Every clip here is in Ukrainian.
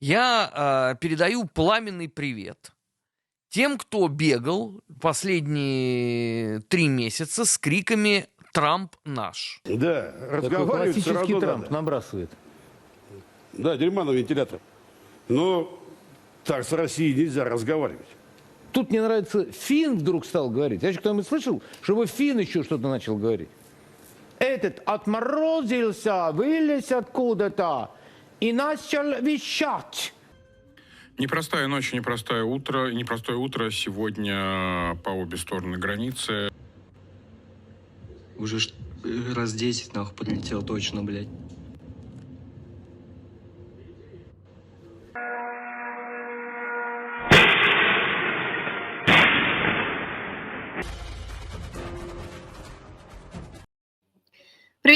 Я э, передаю пламенный привет тем, кто бегал последние три месяца с криками «Трамп наш». Да, Такой разговаривать все равно Трамп надо. набрасывает. Да, дерьма на вентилятор. Но так с Россией нельзя разговаривать. Тут мне нравится, Фин вдруг стал говорить. Я кто-нибудь слышал, чтобы Фин еще что-то начал говорить? Этот отморозился, вылез откуда-то и начал вещать. Непростая ночь, непростое утро. Непростое утро сегодня по обе стороны границы. Уже ш- раз 10 нахуй подлетел точно, блядь.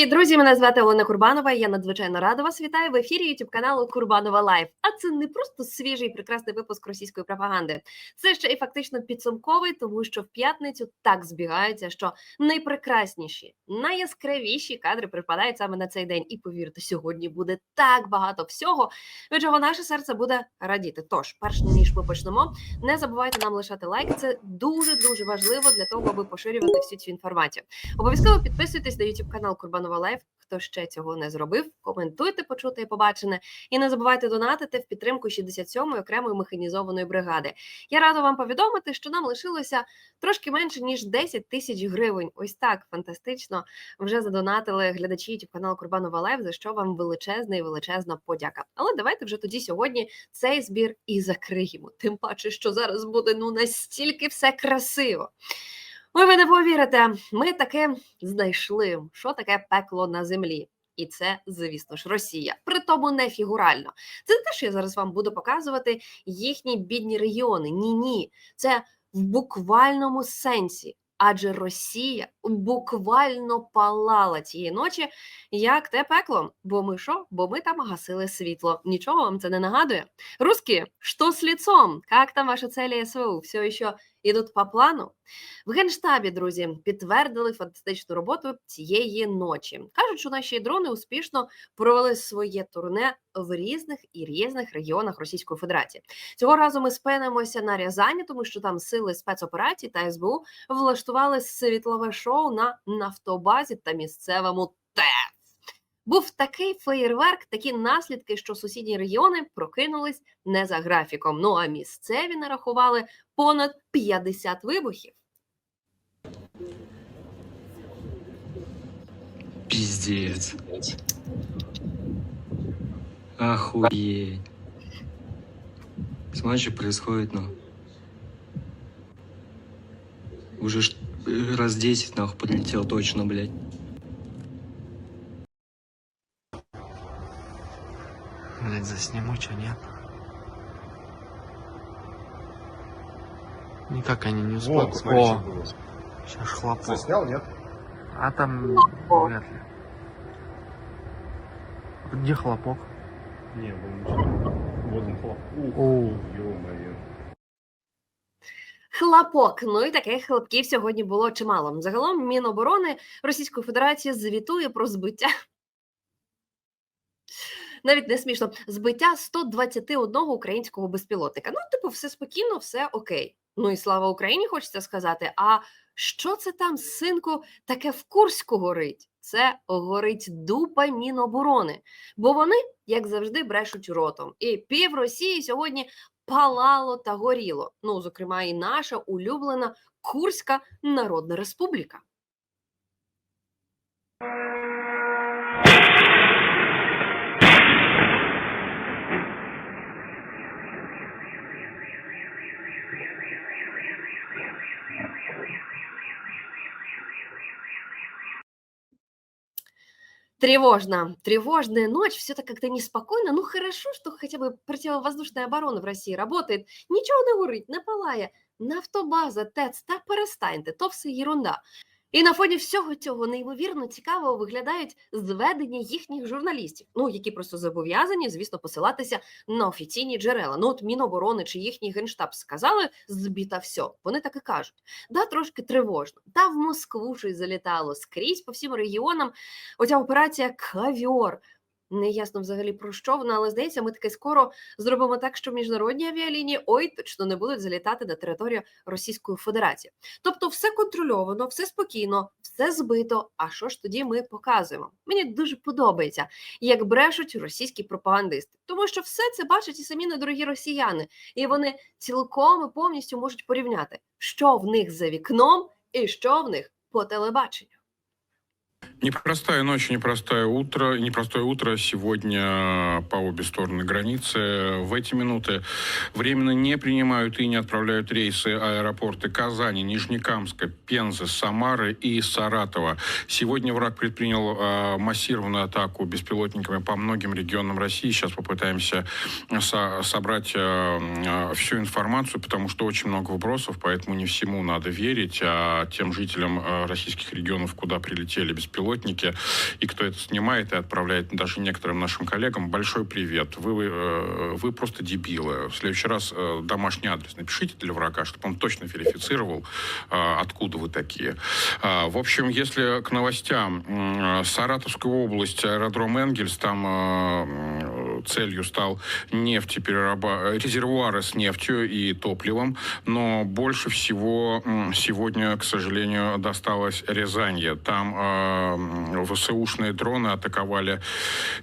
Привіт, друзі! Мене звати Олена Курбанова. Я надзвичайно рада вас вітаю в ефірі youtube каналу Курбанова Лайф. А це не просто свіжий прекрасний випуск російської пропаганди. Це ще й фактично підсумковий, тому що в п'ятницю так збігаються, що найпрекрасніші, найяскравіші кадри припадають саме на цей день. І повірте, сьогодні буде так багато всього, від чого наше серце буде радіти. Тож, перш ніж ми почнемо, не забувайте нам лишати лайк. Це дуже дуже важливо для того, аби поширювати всю цю інформацію. Обов'язково підписуйтесь на YouTube канал Курбанова Лайф. Хто ще цього не зробив, коментуйте, почуте і побачене. І не забувайте донатити в підтримку 67-ї окремої механізованої бригади. Я рада вам повідомити, що нам лишилося трошки менше ніж 10 тисяч гривень. Ось так фантастично вже задонатили глядачі YouTube канал Курбанова Лайф, за що вам величезна і величезна подяка. Але давайте вже тоді сьогодні цей збір і закриємо. Тим паче, що зараз буде ну настільки все красиво. Ой, ви не повірите, ми таки знайшли, що таке пекло на землі. І це, звісно ж, Росія. При тому не фігурально. Це не те, що я зараз вам буду показувати їхні бідні регіони. Ні, ні. Це в буквальному сенсі. Адже Росія буквально палала цієї ночі, як те пекло. Бо ми що? Бо ми там гасили світло. Нічого вам це не нагадує. Русські, що з лицом? Як там ваші цілі СВУ? Все ще ідуть по плану? В генштабі, друзі, підтвердили фантастичну роботу цієї ночі. кажуть, що наші дрони успішно провели своє турне в різних і різних регіонах Російської Федерації. Цього разу ми спинимося на Рязані, тому що там сили спецоперацій та СБУ влаштували світлове шоу на нафтобазі та місцевому ТЕЦ. Був такий феєрверк, такі наслідки, що сусідні регіони прокинулись не за графіком. Ну а місцеві нарахували понад 50 вибухів. Пиздец. Охуеть. Смотри, что происходит, ну. Уже ш- раз 10 нахуй подлетел точно, блядь. Блять, засниму, что нет? Никак они не успокоят. смотри, О, что было. сейчас хлопок. Заснял, нет? А там вряд ли. Где хлопок? Не, был ничего. Вот он хлоп. Ух, Оу. ё-моё. Хлопок. Ну і таких хлопків сьогодні було чимало. Загалом Міноборони Російської Федерації звітує про збиття. навіть не смішно збиття 121 українського безпілотника. Ну, типу, все спокійно, все окей. Ну і слава Україні, хочеться сказати. А що це там, синку, таке в Курську горить? Це горить дупа Міноборони. Бо вони, як завжди, брешуть ротом. І пів Росії сьогодні палало та горіло. Ну, зокрема, і наша улюблена Курська Народна Республіка. Тревожно. Тревожная ночь, все так как-то неспокойно. Ну хорошо, что хотя бы противовоздушная оборона в России работает. Нічого не горить, не палає. Нафтобаза, ТЕЦ, та перестаньте, то все єрунда. І на фоні всього цього неймовірно цікаво виглядають зведення їхніх журналістів, ну які просто зобов'язані, звісно, посилатися на офіційні джерела. Ну, от Міноборони чи їхній генштаб сказали збіта все. Вони так і кажуть. Да, трошки тривожно. Та в Москву щось залітало скрізь по всім регіонам. Оця операція Кавіор. Не ясно взагалі про що вона, але здається, ми таки скоро зробимо так, що міжнародні авіалінії ой точно не будуть залітати на територію Російської Федерації. Тобто, все контрольовано, все спокійно, все збито. А що ж тоді ми показуємо? Мені дуже подобається, як брешуть російські пропагандисти, тому що все це бачать і самі недорогі росіяни, і вони цілком і повністю можуть порівняти, що в них за вікном і що в них по телебаченню. Непростая ночь, непростое утро. Непростое утро сегодня по обе стороны границы. В эти минуты временно не принимают и не отправляют рейсы аэропорты Казани, Нижнекамска, Пензы, Самары и Саратова. Сегодня враг предпринял э, массированную атаку беспилотниками по многим регионам России. Сейчас попытаемся со- собрать э, всю информацию, потому что очень много вопросов, поэтому не всему надо верить. А тем жителям э, российских регионов, куда прилетели беспилотники, и кто это снимает и отправляет даже некоторым нашим коллегам, большой привет. Вы, вы, э, просто дебилы. В следующий раз э, домашний адрес напишите для врага, чтобы он точно верифицировал, э, откуда вы такие. А, В общем, если к новостям. Саратовская область, аэродром Энгельс, там целью стал нефтеперераба... резервуары с нефтью и топливом, но больше всего сегодня, к сожалению, досталось Рязанье. Там э, ВСУшные дроны атаковали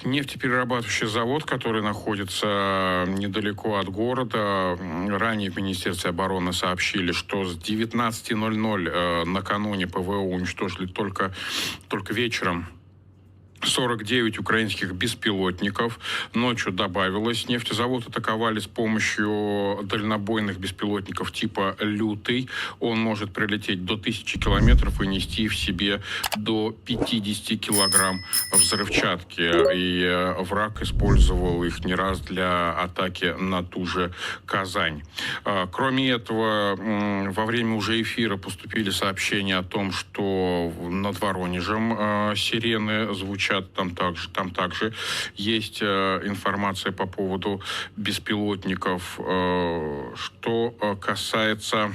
нефтеперерабатывающий завод, который находится недалеко от города. М, Ранее в Министерстве обороны сообщили, что с 19.00 э, накануне ПВО уничтожили только, только вечером 49 украинских беспилотников. Ночью добавилось. Нефтезавод атаковали с помощью дальнобойных беспилотников типа «Лютый». Он может прилететь до 1000 километров и нести в себе до 50 килограмм взрывчатки. И э, враг использовал их не раз для атаки на ту же Казань. А, Кроме этого, во время уже эфира поступили сообщения о том, что над Воронежем э, сирены звучат там также. Там также есть э, информация по поводу беспилотников. Э, Что э, касается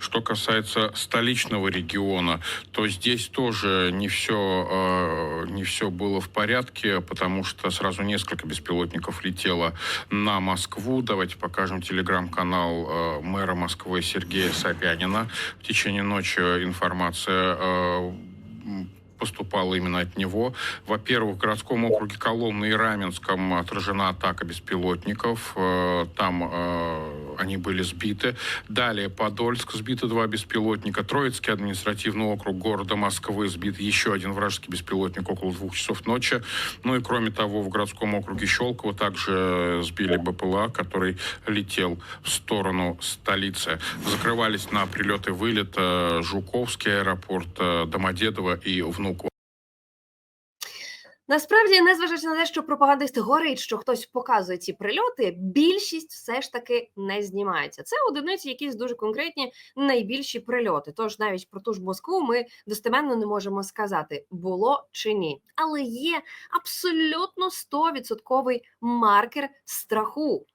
что касается столичного региона, то здесь тоже не все, не все было в порядке, потому что сразу несколько беспилотников летело на Москву. Давайте покажем телеграм-канал мэра Москвы Сергея Собянина. В течение ночи информация м, поступала именно от него. Во-первых, в городском округе Коломны и Раменском отражена атака беспилотников. Э, Там э, они были сбиты. Далее Подольск сбиты два беспилотника. Троицкий административный округ города Москвы сбит еще один вражеский беспилотник около двух часов ночи. Ну и кроме того, в городском округе Щелково также сбили БПЛА, который летел в сторону столицы. Закрывались на прилеты вылет э, Жуковский аэропорт, Домодедово и Внуково. Насправді, незважаючи на те, що пропагандисти горить, що хтось показує ці прильоти, більшість все ж таки не знімається. Це одиниці, якісь дуже конкретні найбільші прильоти. Тож навіть про ту ж Москву ми достеменно не можемо сказати, було чи ні. Але є абсолютно 100% маркер страху.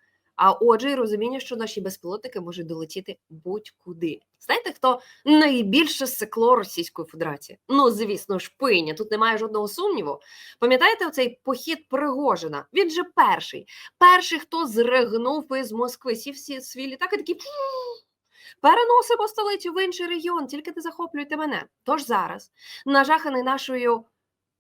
А отже, і розуміння, що наші безпілотники можуть долетіти будь-куди. Знаєте, хто найбільше секло Російської Федерації? Ну, звісно ж, пиня. Тут немає жодного сумніву. Пам'ятаєте оцей похід Пригожина? Він же перший. Перший, хто зригнув із Москви, сів свій літак і такий. Переносимо столицю в інший регіон, тільки не захоплюйте мене. Тож зараз, нажаханий нашою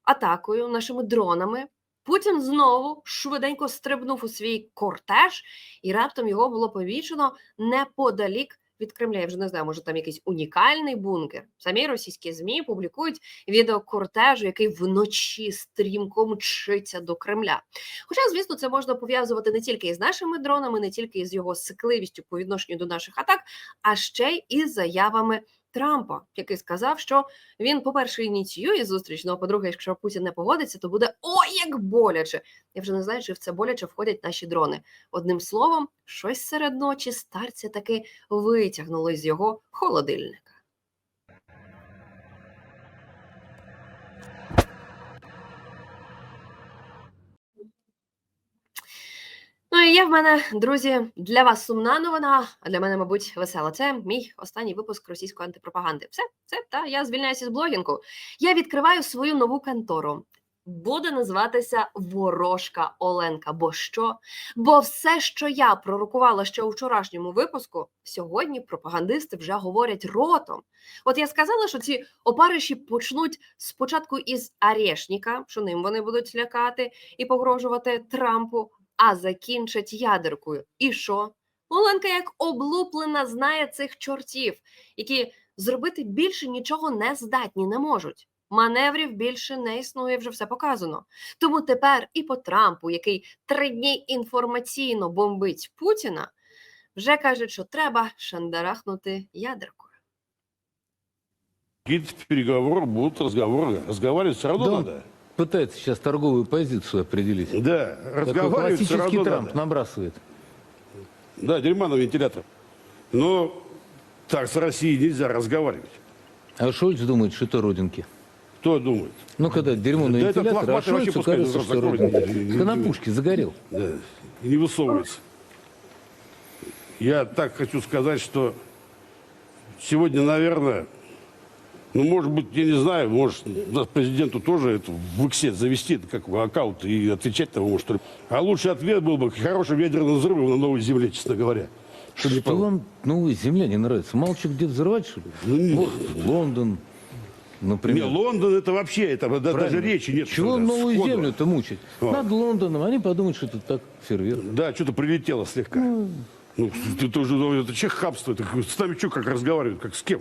атакою, нашими дронами, Путін знову швиденько стрибнув у свій кортеж, і раптом його було помічено неподалік від Кремля. Я вже не знаю, може там якийсь унікальний бункер. Самі російські змі публікують відео кортежу, який вночі стрімко мчиться до Кремля. Хоча, звісно, це можна пов'язувати не тільки із нашими дронами, не тільки із його сикливістю по відношенню до наших атак, а ще й із заявами. Трампа, який сказав, що він, по-перше, ініціює зустріч, ну а по-друге, якщо Путін не погодиться, то буде ой як боляче. Я вже не знаю, чи в це боляче входять наші дрони. Одним словом, щось серед ночі старця таки витягнуло з його холодильника. Є в мене, друзі, для вас сумна новина, а для мене, мабуть, весела. Це мій останній випуск російської антипропаганди. Все, це та я звільняюся з блогінгу. Я відкриваю свою нову контору. буде називатися Ворожка Оленка. Бо що? Бо все, що я пророкувала ще у вчорашньому випуску, сьогодні пропагандисти вже говорять ротом. От я сказала, що ці опариші почнуть спочатку із Арешніка, що ним вони будуть лякати і погрожувати Трампу, а закінчать ядеркою. І що? Оленка, як облуплена, знає цих чортів, які зробити більше нічого не здатні, не можуть. Маневрів більше не існує, вже все показано. Тому тепер і по Трампу, який три дні інформаційно бомбить Путіна, вже кажуть, що треба шандарахнути ядеркою. Какие-то переговоры будут, разговоры. Разговаривать все равно Да. надо. Пытается сейчас торговую позицию определить. Да, Такой разговаривать все равно Трамп надо. набрасывает. Да, дерьма на вентилятор. Но так с Россией нельзя разговаривать. А Шольц думает, что это родинки. Кто думает? Ну, когда дерьмо на Да вентилятор, а Шольцу кажется, что родинки. Пушке загорел. Да, и не высовывается. Я так хочу сказать, что сегодня, наверное, ну, может быть, я не знаю, может, нас президенту тоже это в иксе завести это как аккаунт и отвечать может, что ли. А лучший ответ был бы хорошим ядерным взрывом на новой земле, честно говоря. Не Что пол- вам новая земля не нравится? Мало что где взрывать, что ли? Ну, не- Вот, Лондон, Не, например. Лондон это вообще, это да- даже Правильно. речи нет. Чего сюда, новую землю-то мучить? О. Над Лондоном. Они подумают, что это так фейерверк. Да, что-то прилетело слегка. Ну, ты тоже, ну, это че хабство, это с нами что, как разговаривают, как с кем?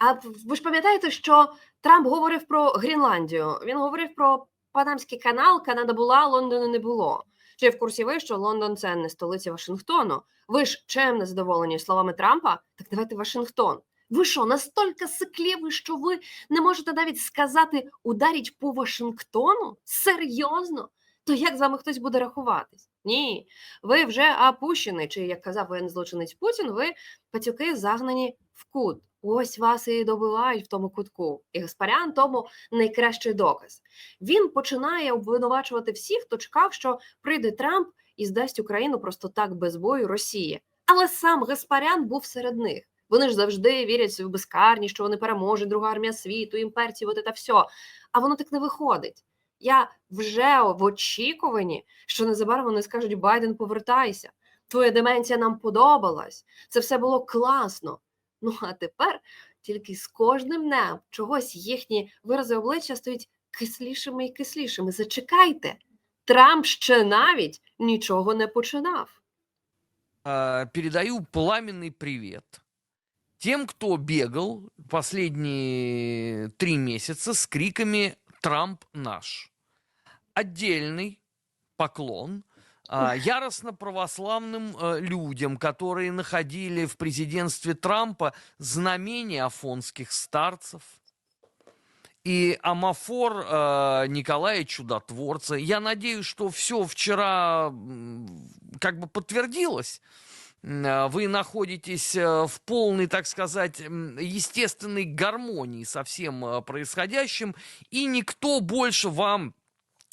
А ви ж пам'ятаєте, що Трамп говорив про Гренландію? Він говорив про Панамський канал, Канада була, Лондона не було. Чи в курсі ви, що Лондон це не столиця Вашингтону? Ви ж чим не задоволені словами Трампа? Так давайте Вашингтон. Ви що, настільки сиклєві, що ви не можете навіть сказати ударіть по Вашингтону? Серйозно? То як з вами хтось буде рахуватись? Ні, ви вже опущені, чи як казав воєнний злочинець Путін, ви пацюки загнані в кут. Ось вас і добивають в тому кутку. І Гаспарян тому найкращий доказ. Він починає обвинувачувати всіх, хто чекав, що прийде Трамп і здасть Україну просто так без бою Росії. Але сам Гаспарян був серед них. Вони ж завжди вірять в безкарність, що вони переможуть, друга армія світу, імперці, от це все. А воно так не виходить. Я вже в очікуванні, що незабаром вони скажуть: Байден, повертайся. Твоя деменція нам подобалась. Це все було класно. Ну а тепер тільки з кожним днем чогось їхні вирази обличчя стають кислішими і кислішими. Зачекайте, Трамп ще навіть нічого не починав. Передаю пламенный привет тем, кто бегал последние три месяца с криками «Трамп наш». Отдельный поклон яростно православным э, людям, которые находили в президентстве Трампа знамения афонских старцев, и амафор э, Николая Чудотворца. Я надеюсь, что все вчера как бы подтвердилось. А, Вы находитесь э, в полной, так сказать, естественной гармонии со всем происходящим, и никто больше вам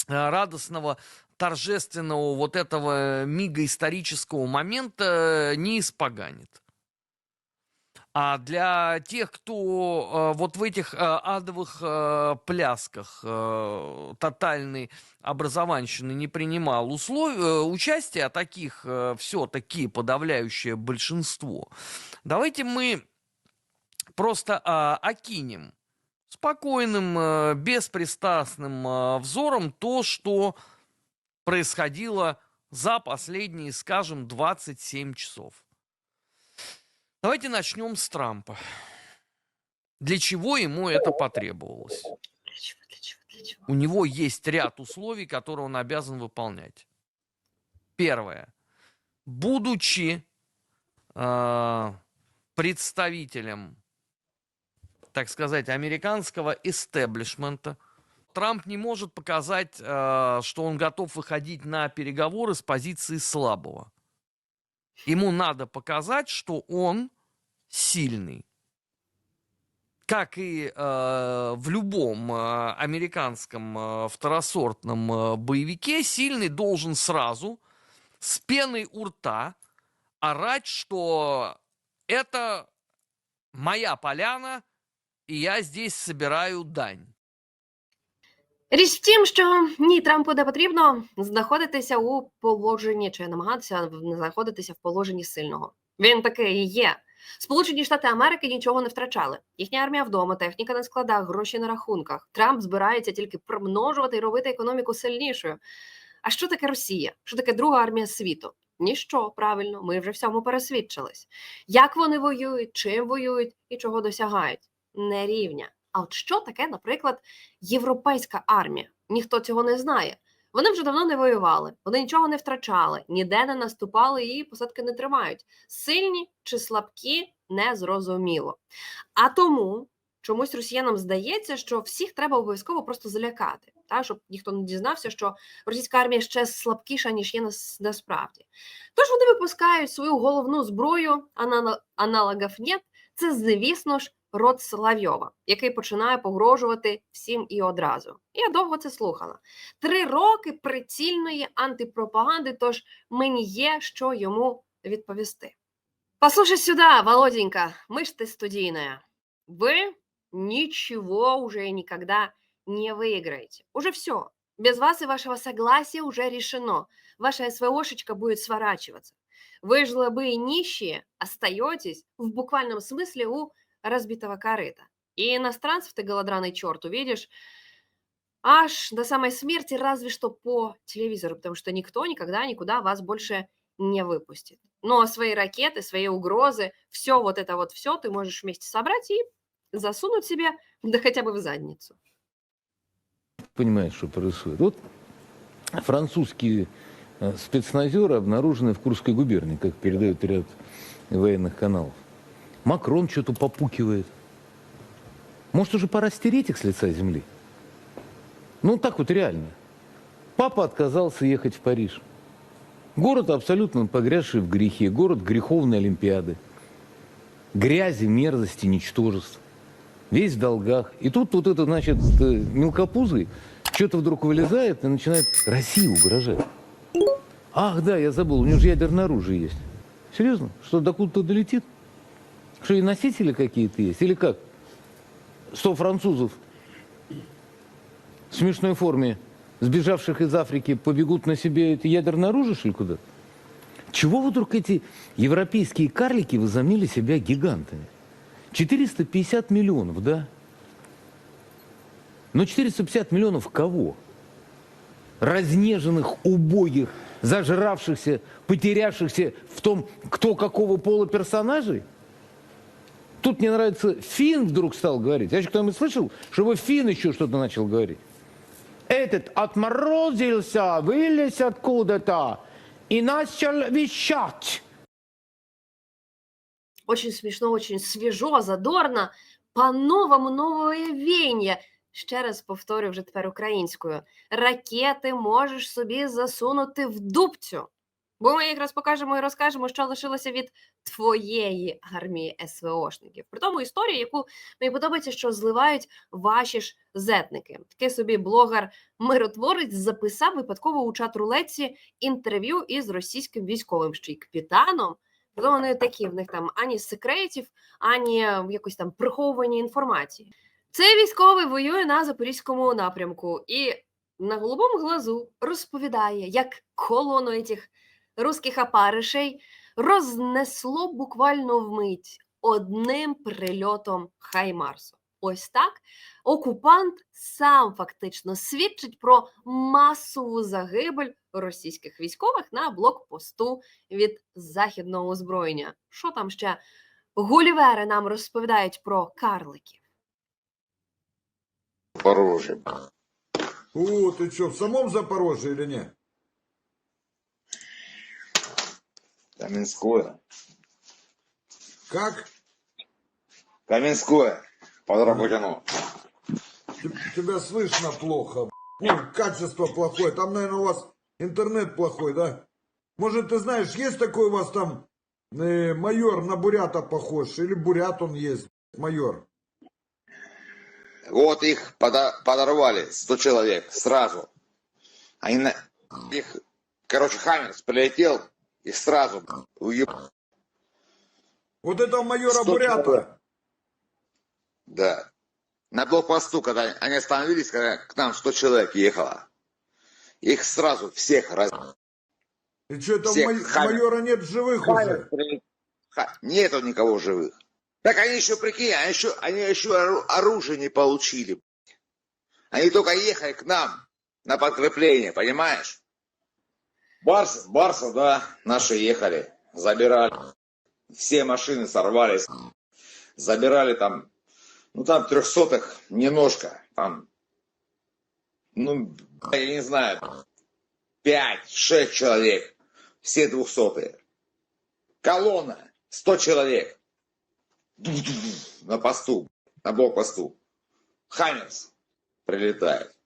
радостного торжественного вот этого мига исторического момента э, не испоганит. А для тех, кто э, вот в этих э, адовых э, плясках э, тотальной образованщины не принимал услов... э, участия, а таких все-таки подавляющее большинство, давайте мы просто а, окинем спокойным, э, беспристрастным э, взором то, что происходило за последние, скажем, 27 часов. Давайте начнем с Трампа. Для чего ему это потребовалось? Для чого, для чого, для чого? У него есть ряд условий, которые он обязан выполнять. Первое. Будучи э, представителем, так сказать, американского истеблишмента, Трамп не может показать, э, что он готов выходить на переговоры с позиции слабого. Ему надо показать, что он сильный. Как и э, в любом э, американском второсортном боевике, сильный должен сразу с пеной у рта орать, что это моя поляна, и я здесь собираю дань. Річ в тім, що ні, Трампу не потрібно знаходитися у положенні чи намагатися знаходитися в положенні сильного. Він такий є. Сполучені Штати Америки нічого не втрачали. Їхня армія вдома, техніка на складах, гроші на рахунках. Трамп збирається тільки примножувати і робити економіку сильнішою. А що таке Росія? Що таке друга армія світу? Ніщо, правильно, ми вже всьому пересвідчились. Як вони воюють, чим воюють і чого досягають? Не рівня. А от що таке, наприклад, європейська армія? Ніхто цього не знає. Вони вже давно не воювали, вони нічого не втрачали, ніде не наступали і посадки не тримають. Сильні чи слабкі незрозуміло. А тому чомусь росіянам здається, що всіх треба обов'язково просто залякати, та щоб ніхто не дізнався, що російська армія ще слабкіша ніж є нас- насправді. Тож вони випускають свою головну зброю, аналогів нет. Це, звісно ж, рот Соловйова, який починає погрожувати всім і одразу. Я довго це слухала. Три роки прицільної антипропаганди, тож мені є що йому відповісти. Послушай сюда, Володенька, мы ж ты студийная. Вы ничего уже никогда не выиграете. Уже все. Без вас и вашего согласия уже решено. Ваша СВОшечка будет сворачиваться. Вы жлобы и нищие остаетесь в буквальном смысле у разбитого корыта. И иностранцев ты, голодранный черт, увидишь аж до самой смерти, разве что по телевизору, потому что никто никогда никуда вас больше не выпустит. Но свои ракеты, свои угрозы, все вот это вот все ты можешь вместе собрать и засунуть себе, да хотя бы в задницу. понимает, что происходит. Вот французские э, спецназеры обнаружены в Курской губернии, как передают ряд военных каналов. Макрон что-то попукивает. Может, уже пора стереть их с лица земли? Ну, так вот реально. Папа отказался ехать в Париж. Город абсолютно погрязший в грехе, город греховной Олимпиады. Грязи, мерзости, ничтожеств. Весь в долгах. И тут вот это, значит, э, мелкопузый что-то вдруг вылезает и начинает России угрожать. Ах, да, я забыл, у него же ядерное оружие есть. Серьезно? Что, докуда-то долетит? Что, и носители какие-то есть? Или как? Сто французов в смешной форме, сбежавших из Африки, побегут на себе это ядерное оружие, что ли, куда-то? Чего вдруг эти европейские карлики возомнили себя гигантами? 450 миллионов, да? Но 450 миллионов кого? Разнеженных, убогих, зажравшихся, потерявшихся в том, кто какого пола персонажей? Тут мне нравится, Фин вдруг стал говорить. Я еще кто-нибудь слышал, чтобы Фин еще что-то начал говорить? Этот отморозился, вылез откуда-то и начал вещать. Очень смешно, очень свіжо, задорно, по-новому нове веяння. Ще раз повторю вже тепер українською. Ракети можеш собі засунути в дубцю. Бо ми якраз покажемо і розкажемо, що лишилося від твоєї армії СВОшників. При тому історія, яку мені подобається, що зливають ваші ж зетники. Такий собі блогер-миротворець записав випадково у чат рулетці інтерв'ю із російським військовим, ще й капітаном. Притому вони такі, в них там ані секретів, ані е, якось там приховані інформації. Цей військовий воює на запорізькому напрямку і на голубому глазу розповідає, як колону цих русських апаришей рознесло буквально вмить одним прильотом Хаймарсу. Ось так окупант сам фактично свідчить про масову загибель російських військових на блокпосту від західного озброєння. Що там ще гулівери нам розповідають про карликів? Запорожье. О, ты что, в самом Запорожье или нет? Каменское. Как? Каменское. Под Работино. Т- Тебя слышно плохо. Ну, качество плохое. Там, наверное, у вас интернет плохой, да? Может, ты знаешь, есть такой у вас там э, майор на бурята похож? Или бурят он есть, майор? Вот их подорвали. 100 человек. Сразу. Они на... Их, короче, Хаммерс прилетел и сразу уеб... Вот этого майора Сто бурята. Да. На блокпосту, когда они остановились, когда к нам 100 человек ехало. Их сразу всех раз... И что, там май- майора нет живых Хаммер уже? Ха- Нету никого живых. Так они еще, прикинь, они еще, они еще ору- оружие не получили. Они только ехали к нам на подкрепление, понимаешь? Барс, Барсов, да, наши ехали, забирали. Все машины сорвались, забирали там, ну там трехсотых немножко, там, ну, я не знаю, пять, шесть человек, все двухсотые. Колонна, 100 человек. На посту, на блокпосту. Хаммерс прилетает.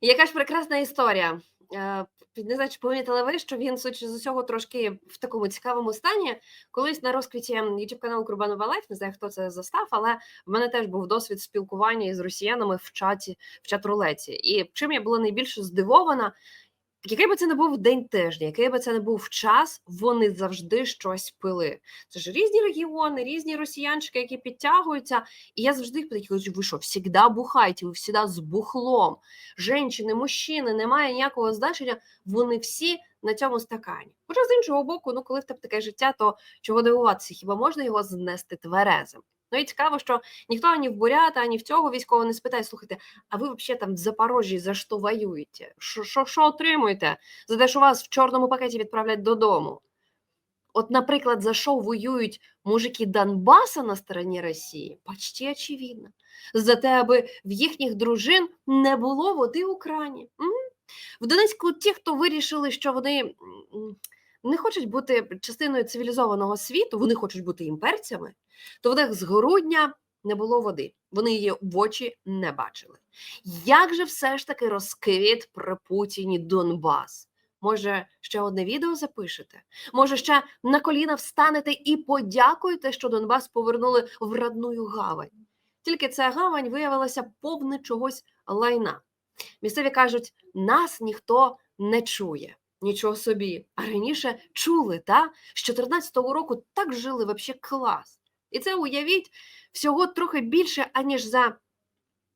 Яка ж прекрасна історія. Е, Не знаю, чи помітили ви, що він, судячи з усього, трошки в такому цікавому стані. Колись на розквіті youtube каналу Курбанова Лайф, не знаю, хто це застав, але в мене теж був досвід спілкування із росіянами в чаті, в чат-рулеті. І чим я була найбільше здивована, який би це не був день тижня, який би це не був час, вони завжди щось пили. Це ж різні регіони, різні росіянчики, які підтягуються. І я завжди їх питаю, ви що, завжди бухаєте, ви завжди з бухлом. Женщини, мужчини, немає ніякого значення, вони всі на цьому стакані. Хоча з іншого боку, ну коли в тебе таке життя, то чого дивуватися, хіба можна його знести тверезим? Ну і цікаво, що ніхто ані в бурята, ані в цього військового не спитає, слухайте, а ви взагалі там в Запорожжі за що воюєте? Що, отримуєте? За те, що вас в чорному пакеті відправлять додому? От, наприклад, за що воюють мужики Донбаса на стороні Росії, почти очевидно. За те, аби в їхніх дружин не було води у крані. В Донецьку ті, хто вирішили, що вони не хочуть бути частиною цивілізованого світу, вони хочуть бути імперцями, то в них з грудня не було води. Вони її в очі не бачили. Як же все ж таки розквіт при Путіні Донбас? Може, ще одне відео запишете? Може, ще на коліна встанете і подякуєте, що Донбас повернули в родную гавань. Тільки ця гавань виявилася повне чогось лайна. Місцеві кажуть, нас ніхто не чує. Нічого собі. А раніше чули, та? З 14-го року так жили вообще клас. І це уявіть всього трохи більше, аніж за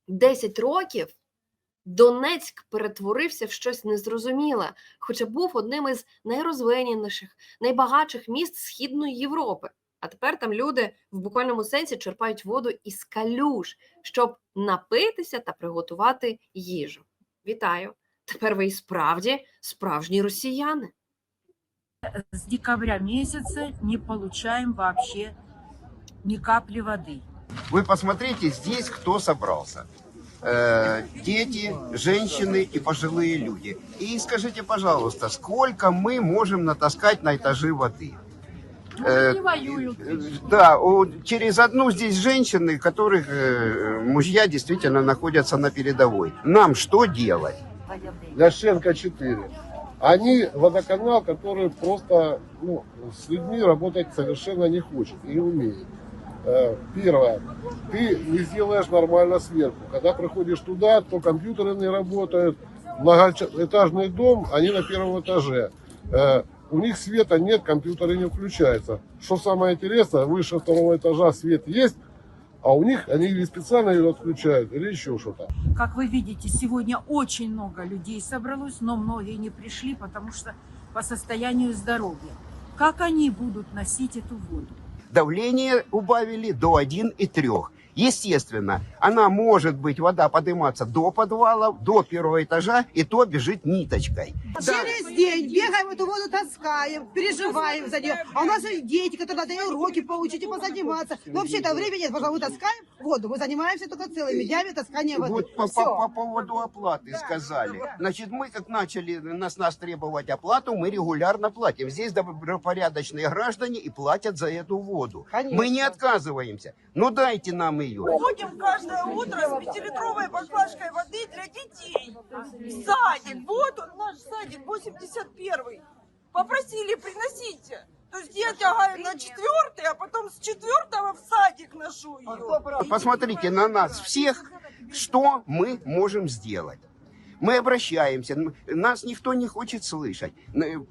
10 років Донецьк перетворився в щось незрозуміле, хоча був одним із найрозвиненіших, найбагатших міст Східної Європи. А тепер там люди в буквальному сенсі черпають воду із калюж, щоб напитися та приготувати їжу. Вітаю! Тепер ви і справді справжні росіяни. с декабря месяца не получаем вообще ни капли воды. Вы посмотрите, здесь кто собрался. Э, дети, женщины и пожилые люди. И скажите, пожалуйста, сколько мы можем натаскать на этажи воды? Э, не воюют. э, Да, у- через одну здесь женщины, которых э, мужья действительно находятся на передовой. Нам что делать? Ляшенко 4. Они водоканал, который просто ну, с людьми работать совершенно не хочет и умеет. Э, Первое. Ты не сделаешь нормально сверху. Когда приходишь туда, то компьютеры не работают. Многоэтажный дом, они на первом этаже. Э, У них света нет, компьютеры не включаются. Что самое интересное, выше второго этажа свет есть, а у них они или специально ее отключают, или еще что-то. Как вы видите, сегодня очень много людей собралось, но многие не пришли, потому что по состоянию здоровья. Как они будут носить эту воду? Давление убавили до 1,3. Естественно, она может быть, вода подниматься до подвала, до первого этажа, и то бежит ниточкой. Через день бегаем эту воду, таскаем, переживаем за нее. А у нас есть дети, которые надо и уроки поучить и позаниматься. Но вообще это времени нет, потому что мы таскаем воду. Мы занимаемся только целыми днями таскания воды. Вот по, по- по поводу оплаты сказали. Значит, мы как начали нас, нас требовать оплату, мы регулярно платим. Здесь добропорядочные граждане и платят за эту воду. Конечно. Мы не отказываемся. Но дайте нам ее. Ходим каждое утро с пятилитровой баклажкой воды для детей. Садик. Вот он, наш садик, 81-й. Попросили, приносите. То есть я тягаю на четвертый, а потом с четвертого в садик ношу ее. Посмотрите на нас всех, что мы можем сделать. Мы обращаемся, нас никто не хочет слышать.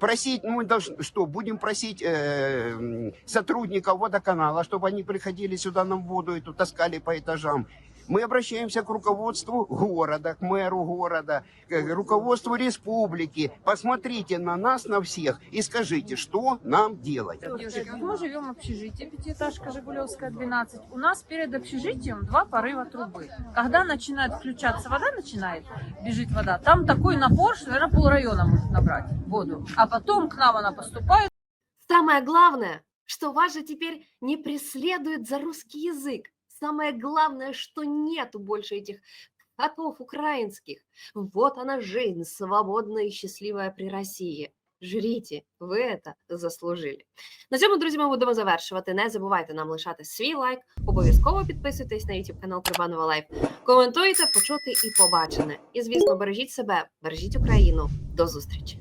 Просить, мы должны, что, будем просить э, сотрудников водоканала, чтобы они приходили сюда нам воду эту таскали по этажам. Мы обращаемся к руководству города, к мэру города, к руководству республики. Посмотрите на нас, на всех, и скажите, что нам делать. Вот мы живем в общежитии, пятиэтажка Жигулевская, 12. У нас перед общежитием два порыва трубы. Когда начинает включаться вода, начинает бежит вода, там такой напор, что, наверное, полрайона может набрать воду. А потом к нам она поступает. Самое главное, что вас же теперь не преследует за русский язык. Самое главное, что нету больше этих котов украинских. Вот она жизнь, свободная и счастливая при Росії. Жріть, ви це заслужили. На цьому, друзі, ми будемо завершувати. Не забувайте нам лишати свій лайк, обов'язково підписуйтесь на YouTube канал Курбанова Лайф, коментуйте, почути і побачене. І, звісно, бережіть себе, бережіть Україну. До зустрічі!